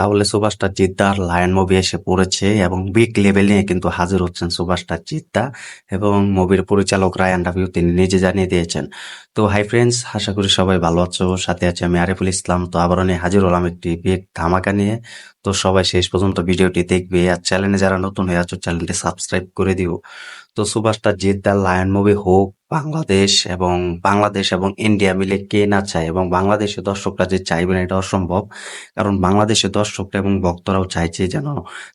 তাহলে superstar জিদ্দার lion movie এসে পড়েছে এবং বিগ লেভেল নিয়ে কিন্তু হাজির হচ্ছেন সুপারস্টার জিদ্দা এবং মুভির পরিচালক রায়ান রাবিও তিনি নিজে জানিয়ে দিয়েছেন। তো হাই ফ্রেন্ডস আশা করি সবাই ভালো আছো, সাথে আছে আমি আরিফুল ইসলাম। তো আবারও নিয়ে হাজির হলাম একটি বিগ ধামাকা নিয়ে। তো সবাই শেষ পর্যন্ত ভিডিওটি দেখবে আর চ্যানেলে যারা নতুন হয়ে আছো চ্যানেলটি সাবস্ক্রাইব করে দিও। তো সুপারস্টার জিদ্দার লায়ন মুভি হোক বাংলাদেশ এবং বাংলাদেশ এবং ইন্ডিয়া মিলে কে না চায় এবং বাংলাদেশের দর্শকরা যে চাইবে না এটা অসম্ভব। কারণ বাংলাদেশের দর্শকরা এবং ভক্তরাও চাইছে যেন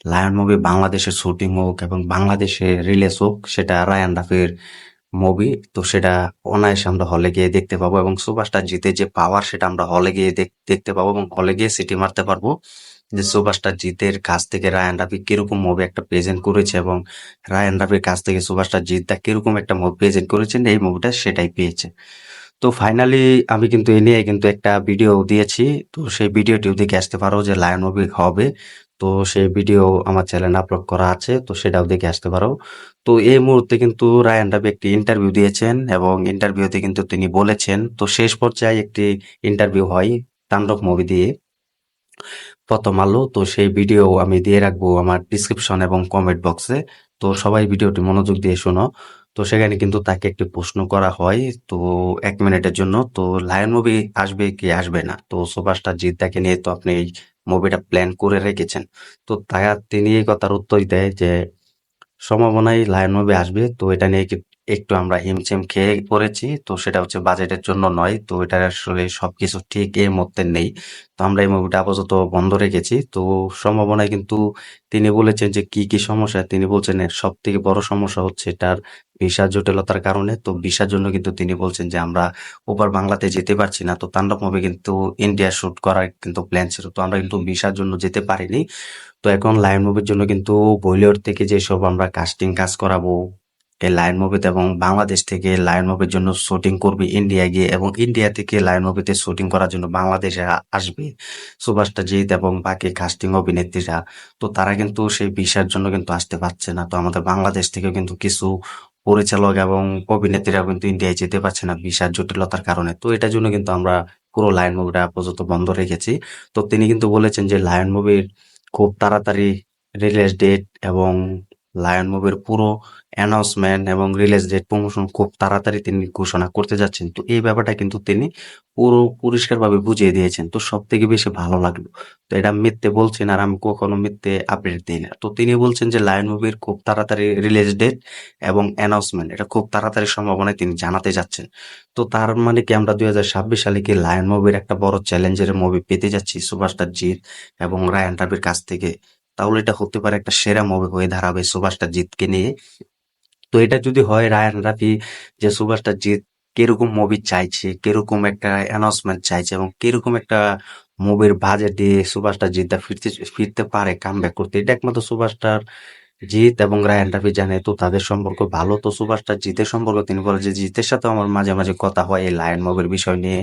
লায়ন মুভি বাংলাদেশের শুটিং হোক এবং বাংলাদেশে রিলিজ হোক, সেটা রায়ান রাফির মুভি তো সেটা অনায়াসে আমরা হলে গিয়ে দেখতে পাবো এবং সুপারস্টার জিতে যে পাওয়ার সেটা আমরা হলে গিয়ে দেখ- দেখতে পাবো এবং হলে গিয়ে সিটি মারতে পারব। যে সুপারস্টার জিতের কাছ থেকে রায়ান রাফি কীরকম মুভি একটা প্রেজেন্ট করেছে এবং রায়ান রাফির কাছ থেকে সুপারস্টার জিতদা কীরকম একটা মুভি প্রেজেন্ট করেছেন এই মুভিটা সেটাই পেয়েছে। তো ফাইনালি আমি কিন্তু এ নিয়ে কিন্তু একটা ভিডিও দিয়েছি, তো সেই ভিডিওটিও দেখে আসতে পারো যে লায়ন মুভি হবে। তো সেই ভিডিও আমার চ্যানেলে আপলোড করা আছে, তো সেটাও দেখে আসতে পারো। তো এই মুহূর্তে কিন্তু রায়ান রাবি একটি ইন্টারভিউ দিয়েছেন এবং ইন্টারভিউতে কিন্তু তিনি বলেছেন, তো শেষ পর্যায়ে একটি ইন্টারভিউ হয় তাণ্ডব মুভি দিয়ে। প্রথম আলো, তো সেই ভিডিও আমি দিয়ে রাখব আমার ডিসক্রিপশন এবং কমেন্ট বক্সে তো সবাই ভিডিওটি মনোযোগ দিয়ে শোনো। তো সেখানে কিন্তু তাকে একটি প্রশ্ন করা হয়, তো এক মিনিটের জন্য। তো লায়ন মুভি আসবে কি আসবে না? তো সুপারস্টার জিদ্দাকে নিয়ে তো আপনি এই মুভিটা প্ল্যান করে রেখেছেন। তো তা, তিনি এই কথার উত্তর দেয় যে, সম্ভাবনায় লায়ন মুভি আসবে, তো এটা নিয়ে একটু আমরা হিমশিম খেয়ে পড়েছি, তো সেটা হচ্ছে বাজেটের জন্য নয়, তো এটা আসলে সবকিছু ঠিক এই মুহূর্তে নেই। তো আমরা এই মুভিটা আপাতত বন্ধ রেখেছি, তো সম্ভাবনায় কিন্তু তিনি বলেছেন যে কি কি সমস্যা? তিনি বলছেন সব থেকে বড় সমস্যা হচ্ছে এটার ভিসা জটিলতার কারণে, তো ভিসার জন্য কিন্তু তিনি বলছেন যে আমরা ওপার বাংলাতে যেতে পারছি না, তো তাণ্ডব মুভি কিন্তু ইন্ডিয়া শুট করার কিন্তু প্ল্যান ছিল, তো আমরা কিন্তু ভিসার জন্য যেতে পারিনি। তো এখন লায়ন মুভির জন্য কিন্তু বলিউড থেকে যেসব আমরা কাস্টিং কাজ করাবো এই লায়ন মুভিতে এবং বাংলাদেশ থেকে লায়ন মুভির জন্য শুটিং করবে ইন্ডিয়া গিয়ে এবং ইন্ডিয়া থেকে লায়ন মুভিতে শুটিং করার জন্য বাংলাদেশে আসবে। সুভাষটা জিৎ এবং বাকি কাস্টিং অভিনেত্রীরা। তো তারা কিন্তু সেই ভিসার জন্য কিন্তু আসতে পারছে না। তো আমাদের বাংলাদেশ থেকে কিন্তু কিছু পরিচালক এবং অভিনেত্রীরা কিন্তু ইন্ডিয়ায় যেতে পারছে না ভিসার জটিলতার কারণে। তো এটার জন্য কিন্তু আমরা পুরো লায়ন মুভিটা আপাতত বন্ধ রেখেছি। তো তিনি কিন্তু বলেছেন যে লায়ন মুভির খুব তাড়াতাড়ি রিলিজ ডেট এবং লায়ন মুভির পুরো অ্যানাউন্সমেন্ট এবং রিলিজ ডেট প্রমোশন খুব তাড়াতাড়ি তিনি ঘোষণা করতে যাচ্ছেন। তো এই ব্যাপারটা কিন্তু তিনি পুরো পরিষ্কারভাবে বুঝিয়ে দিয়েছেন। তো সব থেকে বেশি ভালো লাগল। তো এটা মিথ্যে বলছেন আর আমি কখনো মিথ্যে আপডেট দিই না। তো তিনি বলছেন যে লায়ন মুভির খুব তাড়াতাড়ি রিলিজ ডেট এবং অ্যানাউন্সমেন্ট এটা খুব তাড়াতাড়ি সম্ভাবনায় তিনি জানাতে যাচ্ছেন। তো তার মানে কি আমরা দুই হাজার ছাব্বিশ সালে কি লায়ন মুভির একটা বড় চ্যালেঞ্জের মুভি পেতে যাচ্ছি সুপারস্টার জিৎ এবং রায়ান রাবির কাছ থেকে? তাহলে এটা হতে পারে একটা সেরা মুভি হয়ে দাঁড়াবে সুভাষটা জিতকে নিয়ে। তো এটা যদি হয় রায়ান রাফি, যে সুভাষটা জিৎ কীরকম মুভি চাইছে, কীরকম একটা অ্যানাউন্সমেন্ট চাইছে এবং কীরকম একটা মুভির বাজেট দিয়ে সুভাষটা জিৎদা ফিরতে ফিরতে পারে কামব্যাক করতে, এটা একমাত্র সুপারস্টার জিৎ এবং রায়ান রাফি জানে তো তাদের সম্পর্ক ভালো। তো সুপারস্টার জিতের সম্পর্ক তিনি বলে যে, জিতের সাথে আমার মাঝে মাঝে কথা হয় এই লায়ন মুভির বিষয় নিয়ে,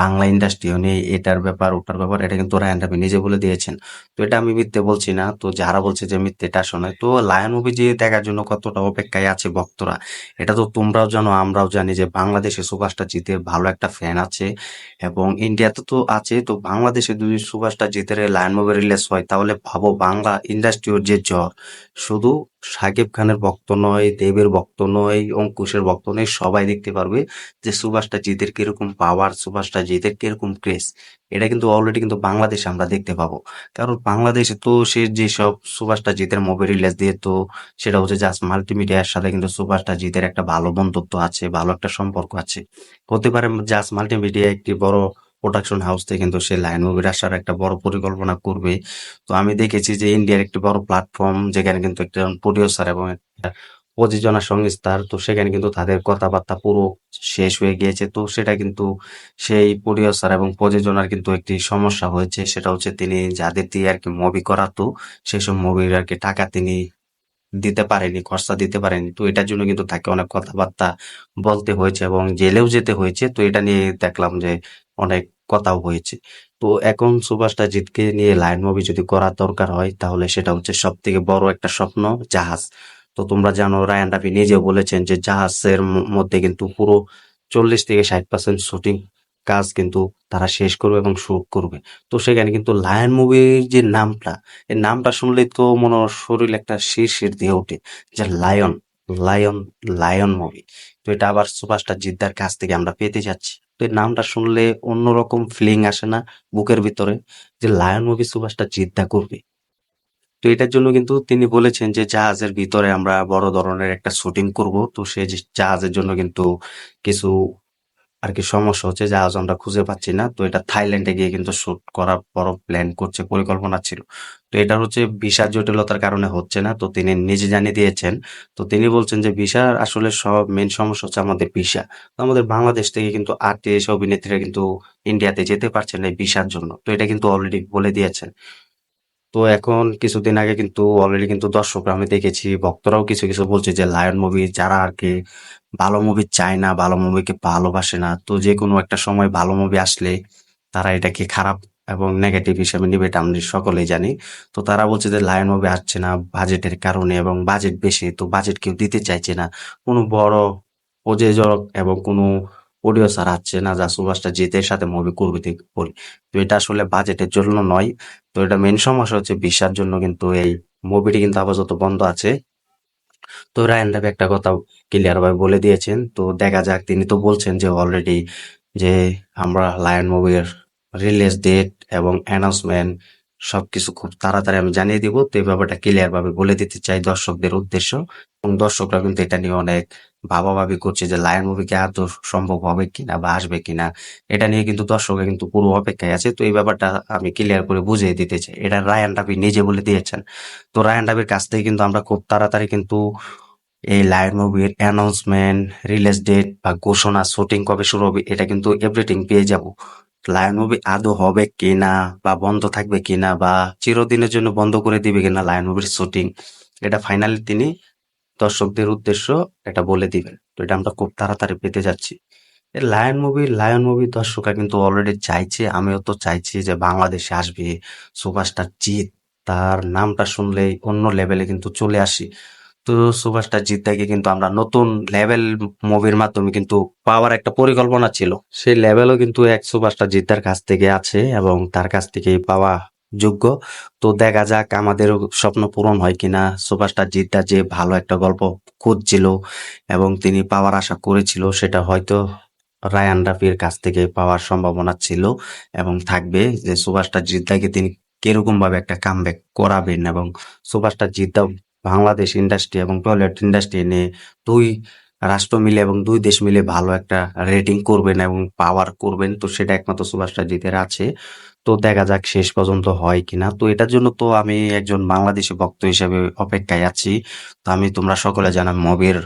বাংলা ইন্ডাস্ট্রিও নিয়ে, এটার ব্যাপার, ওটার ব্যাপার, এটা কিন্তু রায়ান রাফি নিজে বলে দিয়েছেন। তো এটা আমি মিথ্যে বলছি না। তো যারা বলছে যে মিথ্যে এটা শোনে, তো লায়ন মুভি যে দেখার জন্য কতটা অপেক্ষায় আছে ভক্তরা, এটা তো তোমরাও জানো, আমরাও জানি যে বাংলাদেশে সুপারস্টার জিতের ভালো একটা ফ্যান আছে এবং ইন্ডিয়াতে তো আছে। তো বাংলাদেশে যদি সুপারস্টার জিতের লায়ন মুভি রিলিজ হয়, তাহলে ভাবো বাংলা ইন্ডাস্ট্রির যে জ্বর শুধু সাকিব খানের ভক্ত নয়, দেবের ভক্ত নয়, অঙ্কুশের ভক্ত নয়, সবাই দেখতে পারবে যে সুভাষটা জিতের কীরকম পাওয়ার সুভাষটা জিতের কীরকম ক্রেজ এটা কিন্তু অলরেডি কিন্তু বাংলাদেশে আমরা দেখতে পাবো। কারণ বাংলাদেশে তো সে যেসব সুভাষটা জিতের মুভি রিলিজ দিয়ে তো সেটা হচ্ছে জাস্ট মাল্টিমিডিয়ার সাথে কিন্তু সুভাষটা জিতের একটা ভালো বন্ধুত্ব আছে, ভালো একটা সম্পর্ক আছে। হতে পারে জাস্ট মাল্টিমিডিয়া একটি বড় প্রোডাকশন হাউস থেকে কিন্তু সে লাইন মুভির আসার একটা বড় পরিকল্পনা করবে। তো আমি দেখেছি যে ইন্ডিয়ার একটি বড় প্ল্যাটফর্ম যেখানে কিন্তু একটা প্রডিউসার এবং একটা প্রযোজনা সংস্থার তো সেখানে কিন্তু তাদের কথাবার্তা পুরো শেষ হয়ে গিয়েছে। তো সেটা কিন্তু সেই প্রডিউসার এবং প্রযোজনার কিন্তু একটি সমস্যা হয়েছে। সেটা হচ্ছে তিনি যাদের দিয়ে আর কি মুভি করাতো সেসব মুভির আর কি টাকা তিনি দিতে পারেনি, খরচা দিতে পারেনি। তো এটার জন্য কিন্তু তাকে অনেক কথাবার্তা বলতে হয়েছে এবং জেলেও যেতে হয়েছে। তো এটা নিয়ে দেখলাম যে অনেক কথাও হয়েছে তো এখন সুভাষটা জিতকে নিয়ে লাইন মুভি যদি করার দরকার হয়, তাহলে সেটা হচ্ছে সব থেকে বড় একটা স্বপ্ন, জাহাজ। তো তোমরা জানো রায়ান রাফি নিজেও বলেছেন যে জাহাজের মধ্যে কিন্তু পুরো চল্লিশ থেকে ষাট পার্সেন্ট শুটিং কাজ কিন্তু তারা শেষ করবে এবং শুট করবে। তো সেখানে কিন্তু লায়ন মুভির যে নামটা, এই নামটা শুনলেই তো মনে শরীর একটা শিরশির দিয়ে ওঠে, যে লায়ন লায়ন লায়ন মুভি তো এটা আবার সুপারস্টার জিদ্দার কাছ থেকে আমরা পেতে যাচ্ছি। তো এই নামটা শুনলে অন্যরকম ফিলিং আসে না বুকের ভিতরে যে লায়ন মুভি সুপারস্টার জিদ্দা করবে। তো এটার জন্য কিন্তু তিনি বলেছেন যে জাহাজের ভিতরে আমরা বড় ধরনের একটা শুটিং করব। তো যে জাহাজের জন্য কিন্তু কিছু আর কি সমস্যা হচ্ছে, জাহাজ আমরা খুঁজে পাচ্ছি না। তো এটা থাইল্যান্ডে গিয়ে কিন্তু শুট করার বড় প্ল্যান করছে, পরিকল্পনা ছিল। তো এটা হচ্ছে ভিসার জটিলতার কারণে হচ্ছে না, তো তিনি নিজে জানিয়ে দিয়েছেন। তো তিনি বলছেন যে ভিসার আসলে সব মেন সমস্যা হচ্ছে আমাদের ভিসা। তো আমাদের বাংলাদেশ থেকে কিন্তু আর্টিস্ট অভিনেত্রীরা কিন্তু ইন্ডিয়াতে যেতে পারছেন না এই ভিসার জন্য। তো এটা কিন্তু অলরেডি বলে দিয়েছেন। তো এখন কিছুদিন আগে কিন্তু অলরেডি কিন্তু দর্শকরা আমি দেখেছি, ভক্তরাও কিছু কিছু বলছে যে লায়ন মুভি যারা আর কি ভালো মুভি চায় না, ভালো মুভিকে ভালোবাসে না, তো যে কোনো একটা সময় ভালো মুভি আসলে তারা এটাকে খারাপ এবং নেগেটিভ হিসেবে নিবে এটা আমরা সকলেই জানি। তো তারা বলছে যে লায়ন মুভি আসছে না বাজেটের কারণে এবং বাজেট বেশি, তো বাজেট কেউ দিতে চাইছে না। কোনো বড় প্রযোজক এবং কোনো প্রডিউসার আসছে না যা সুভাষটা জিতের সাথে মুভি করবে বলি। তো এটা আসলে বাজেটের জন্য নয়। তো এটা মেন সমস্যা হচ্ছে ভিসার জন্য কিন্তু এই মুভিটি কিন্তু আপাতত বন্ধ আছে। তো রায়ন রাবি একটা কথা ক্লিয়ার ভাবে বলে দিয়েছেন। তো দেখা যাক, তিনি তো বলছেন যে অলরেডি যে আমরা লায়ন মুভির রিলিজ ডেট এবং অ্যানাউন্সমেন্ট সবকিছু খুব তাড়াতাড়ি আমি জানিয়ে দিব। তো এই ব্যাপারটা ক্লিয়ার ভাবে বলে দিতে চাই দর্শকদের উদ্দেশ্য। এবং দর্শকরা কিন্তু এটা নিয়ে অনেক ভাবাভাবি করছে যে লায়ন মুভি কি আদৌ সম্ভব হবে কিনা বা আসবে কিনা। এটা নিয়ে কিন্তু দর্শকরা কিন্তু পুরো অপেক্ষায় আছে। তো এই ব্যাপারটা আমি ক্লিয়ার করে বুঝিয়ে দিতে চাই। এটা রায়ান রাবি নিজে বলে দিয়েছেন। তো রায়ান রাবির কাছ থেকে কিন্তু আমরা খুব তাড়াতাড়ি কিন্তু এই লায়ন মুভির অ্যানাউন্সমেন্ট রিলিজ ডেট বা ঘোষণা শুটিং কবে শুরু হবে, এটা কিন্তু এভরিথিং পেয়ে যাব। লায়ন মুভি আদৌ হবে কিনা বা বন্ধ থাকবে কিনা বা চিরদিনের জন্য বন্ধ করে দিবে কিনা লায়ন মুভির শুটিং এটা ফাইনালি তিনি দর্শকদের উদ্দেশ্য এটা বলে দিবেন। তো এটা আমরা খুব তাড়াতাড়ি পেতে যাচ্ছি। লায়ন মুভি লায়ন মুভি দর্শকরা কিন্তু অলরেডি চাইছে, আমিও তো চাইছি যে বাংলাদেশে আসবে, সুপারস্টার জিৎ, তার নামটা শুনলেই অন্য লেভেলে কিন্তু চলে আসি। তো সুপারস্টার জিদ্দাকে কিন্তু আমরা নতুন লেভেল মুভির মাধ্যমে কিন্তু পাওয়ার একটা পরিকল্পনা ছিল। সেই লেভেলও কিন্তু এক সুপারস্টার জিদ্দার কাছ থেকে আছে এবং তার কাছ থেকেই পাওয়া যোগ্য। তো দেখা যাক আমাদের স্বপ্ন পূরণ হয় কিনা। সুপারস্টার জিদ্দা যে ভালো একটা গল্প খুঁজছিল এবং তিনি পাওয়ার আশা করেছিল, সেটা হয়তো রায়ান রাফির কাছ থেকে পাওয়ার সম্ভাবনা ছিল এবং থাকবে যে সুপারস্টার জিদ্দাকে তিনি কীরকম ভাবে একটা কামব্যাক করাবেন এবং সুপারস্টার জিদ্দা বাংলাদেশ ইন্ডাস্ট্রি এবং টয়লেট ইন্ডাস্ট্রি নিয়ে দুই রাষ্ট্র মিলে এবং দুই দেশ মিলে ভালো একটা রেটিং করবেন এবং পাওয়ার করবেন। তো সেটা একমাত্র সুভাষটা জিতের আছে। তো দেখা যাক শেষ পর্যন্ত হয় কিনা। তো এটার জন্য তো আমি একজন বাংলাদেশি ভক্ত হিসেবে অপেক্ষায় আছি। তো আমি তোমরা সকলে জানা মুভির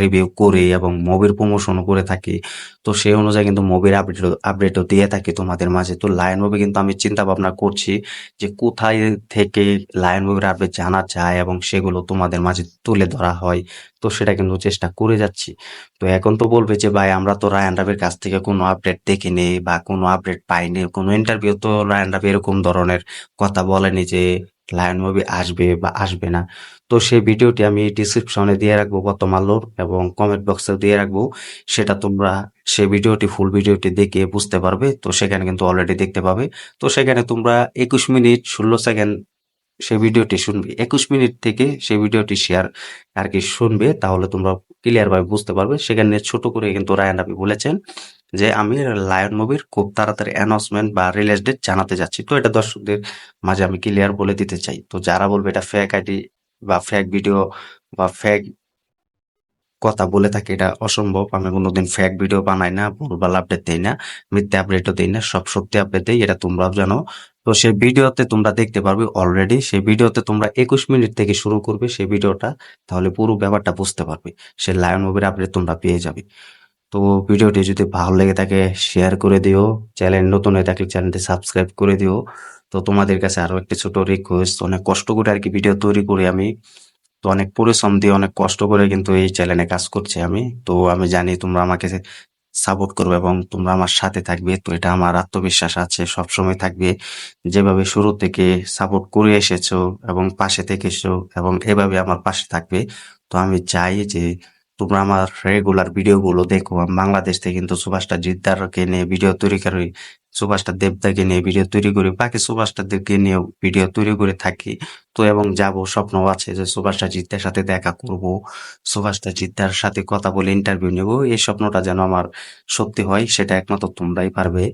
রিভিউ করে এবং মুভির প্রমোশনও করে থাকি। তো সেই অনুযায়ী কিন্তু মুভির আপডেট আপডেটও দিয়ে থাকি তোমাদের মাঝে। তো লায়ন মুভি কিন্তু আমি চিন্তা ভাবনা করছি যে কোথায় থেকে লায়ন মুভির আপডেট জানা যায় এবং সেগুলো তোমাদের মাঝে তুলে ধরা হয়। তো সেটা কিন্তু চেষ্টা করে যাচ্ছি। তো এখন তো বলবে যে, ভাই, আমরা তো রায়ান রাবির কাছ থেকে কোনো আপডেট দেখিনি বা কোনো আপডেট পাইনি। কোনো ইন্টারভিউ তো রায়ান রাবি এরকম ধরনের কথা বলেনি যে লায়ন মুভি আসবে বা আসবে না। তো সেই ভিডিওটি আমি ডিসক্রিপশনে দিয়ে রাখব বর্তমান আলোর এবং কমেন্ট বক্সে দিয়ে রাখব। সেটা তোমরা সেই ভিডিওটি ফুল ভিডিওটি দেখে বুঝতে পারবে। তো সেখানে কিন্তু অলরেডি দেখতে পাবে। তো সেখানে তোমরা একুশ মিনিট ষোলো সেকেন্ড সেই ভিডিওটি শুনবে। একুশ মিনিট থেকে সেই ভিডিওটি শেয়ার আর কি শুনবে, তাহলে তোমরা ক্লিয়ার ভাবে বুঝতে পারবে। সেখানে ছোট করে কিন্তু রায়ান রাবি বলেছেন। যে আমি লায়ন মুভির খুব তাড়াতাড়ি অ্যানাউন্সমেন্ট বা রিলিজ ডেট জানাতে যাচ্ছি। তো এটা দর্শকদের মাঝে আমি ক্লিয়ার বলে দিতে চাই। তো যারা বলবে এটা ফেক আইডি বা ফেক ভিডিও বা ফেক কথা বলে থাকে, এটা অসম্ভব। আমি কোনোদিন ফেক ভিডিও বানাই না, ভুলভাল আপডেট দেই না, মিথ্যে আপডেটও দেই না, সব সত্যি আপডেট দেই, এটা তোমরাও জানো। তো সেই ভিডিওতে তোমরা দেখতে পারবে অলরেডি সেই ভিডিওতে তোমরা একুশ মিনিট থেকে শুরু করবে সেই ভিডিওটা তাহলে পুরো ব্যাপারটা বুঝতে পারবে। সে লায়ন মুভির আপডেট তোমরা পেয়ে যাবে। তো ভিডিওটি যদি ভালো লেগে থাকে শেয়ার করে দিও। চ্যানেল নতুন হয়ে থাকলে চ্যানেলটি সাবস্ক্রাইব করে দিও। তো তোমাদের কাছে আরও একটা ছোট রিকোয়েস্ট অনেক কষ্ট করে আর কি ভিডিও তৈরি করি আমি। তো অনেক পরিশ্রম দিয়ে অনেক কষ্ট করে কিন্তু এই চ্যানেলে কাজ করছি আমি। তো আমি জানি তোমরা আমাকে সাপোর্ট করবে এবং তোমরা আমার সাথে থাকবে। তো এটা আমার আত্মবিশ্বাস আছে, সবসময় থাকবে। যেভাবে শুরু থেকে সাপোর্ট করে এসেছ এবং পাশে থেকেছো এবং এভাবে আমার পাশে থাকবে। তো আমি চাই যে তোমরা আমার রেগুলার ভিডিওগুলো দেখো। বাংলাদেশ থেকে কিন্তু সুভাষটা জিদ্দারকে নিয়ে ভিডিও তৈরি করি সুভাষটা দেবদাকে নিয়ে ভিডিও তৈরি করি, বাকি সুভাষটাদেরকে নিয়ে ভিডিও তৈরি করে থাকি। তো এবং যাব, স্বপ্ন আছে যে সুভাষটা জিদ্দার সাথে দেখা করব, সুভাষটা জিদ্দার সাথে কথা বলে ইন্টারভিউ নেব। এই স্বপ্নটা যেন আমার সত্যি হয়, সেটা একমাত্র তোমরাই পারবে।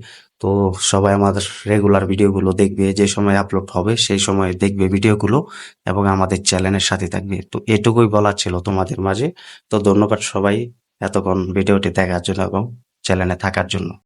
তো সবাই আমাদের রেগুলার ভিডিওগুলো দেখবে, যে সময় আপলোড হবে, সেই সময় দেখবে ভিডিওগুলো এবং আমাদের চ্যানেলের সাথে থাকবে। তো এটুকুই বলার ছিল তোমাদের মাঝে। তো ধন্যবাদ সবাই এতক্ষণ ভিডিওটি দেখার জন্য এবং চ্যানেলে থাকার জন্য।